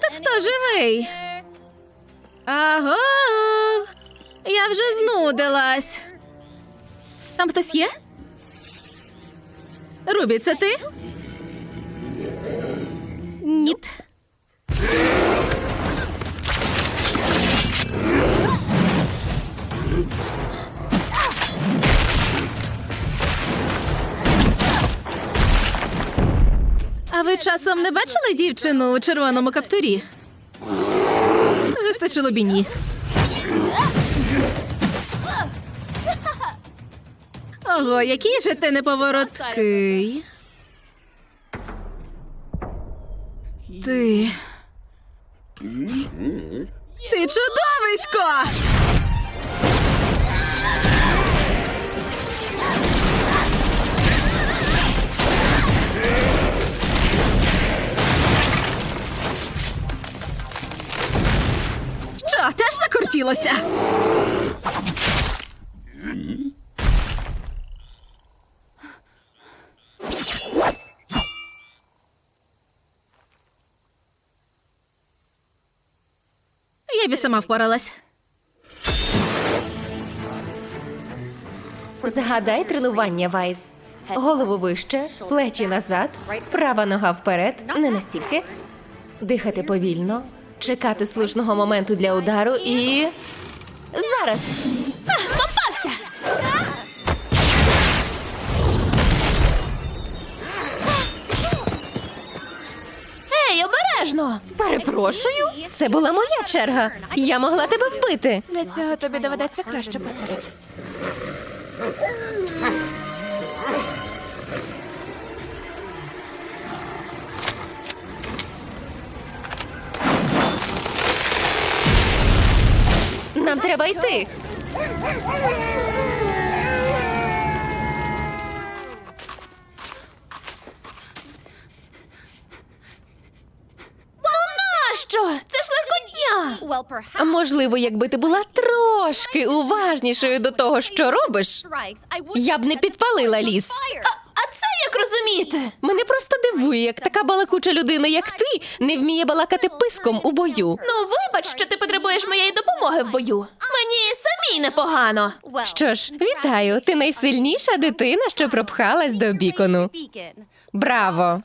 тут хто живий? Аго! Я вже знудилась. Там хтось є? Рубі, це ти? А ви часом не бачили дівчину у червоному каптурі? Вистачило б і ні. Ого, який же ти неповороткий. Ти. Ти чудовисько! Закрутілося? Я б сама впоралась. Згадай тренування, Вайс. Голову вище, плечі назад, права нога вперед, не настільки. Дихати повільно, чекати слушного моменту для удару і. Зараз! Попався! Ей, обережно! Перепрошую, це була моя черга. Я могла тебе вбити. Для цього тобі доведеться краще постаратись. Нам треба йти. Нащо? Це ж легкотня! А можливо, якби ти була трошки уважнішою до того, що робиш, я б не підпалила ліс. Розуміти? Мене просто дивує, як така балакуча людина, як ти, не вміє балакати писком у бою. Ну, вибач, що ти потребуєш моєї допомоги в бою. Мені самій непогано. Що ж, вітаю, ти найсильніша дитина, що пропхалась до бікону. Браво!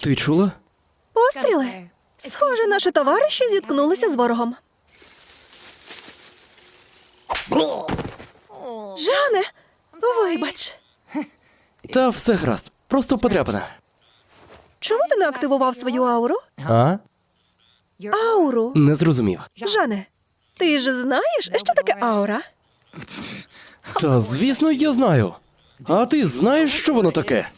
Ти чула? Постріли. Схоже, наші товариші зіткнулися з ворогом. Жане, вибач. Та все гаразд. Просто подряпана. Чому ти не активував свою ауру? А? Ауру. Не зрозумів. Жане, ти ж знаєш, що таке аура? Та звісно, я знаю. А ти знаєш, що воно таке?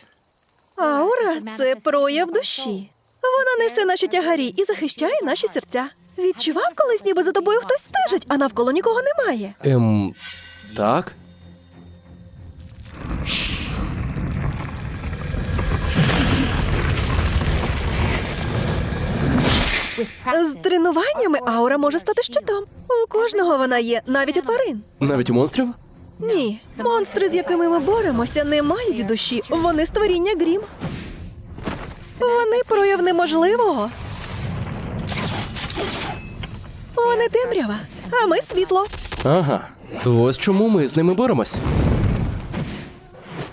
Аура це прояв душі. Вона несе наші тягарі і захищає наші серця. Відчував колись, ніби за тобою хтось стежить, а навколо нікого немає. Ем. Так? З тренуваннями аура може стати щитом. У кожного вона є, навіть у тварин. Навіть у монстрів? Ні, монстри, з якими ми боремося, не мають душі. Вони створіння грім. Вони прояв неможливого. Вони темрява, а ми світло. Ага. То ось чому ми з ними боремось.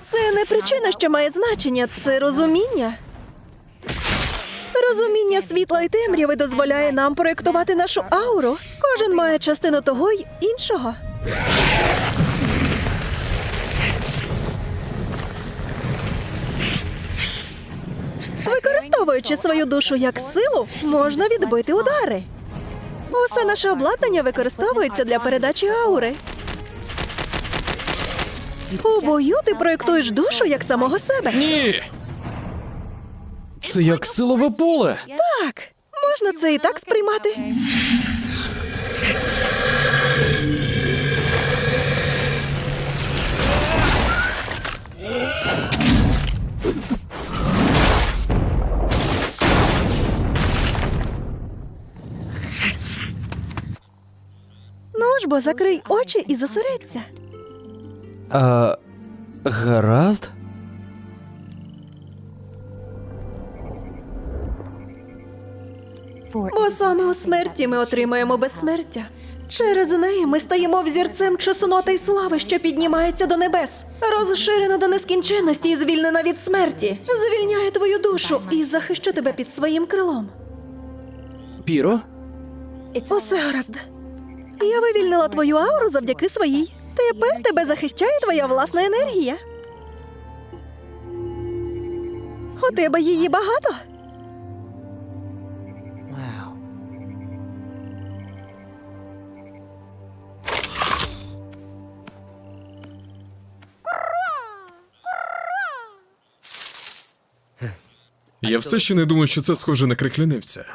Це не причина, що має значення, це розуміння. Розуміння світла і темряви дозволяє нам проєктувати нашу ауру. Кожен має частину того й іншого. Використовуючи свою душу як силу, можна відбити удари. Усе наше обладнання використовується для передачі аури. У бою ти проєктуєш душу як самого себе. Ні. Це як силове поле. Так, можна це і так сприймати. Бо закрий очі і зосередься. А, гаразд? Бо саме у смерті ми отримаємо безсмертя. Через неї ми стаємо взірцем чесноти й слави, що піднімається до небес, розширена до нескінченності і звільнена від смерті. Звільняє твою душу і захищу тебе під своїм крилом. Піро? Усе гаразд. Я вивільнила твою ауру завдяки своїй. Тепер тебе захищає твоя власна енергія. У тебе її багато. Я все ще не думаю, що це схоже на криклянивця.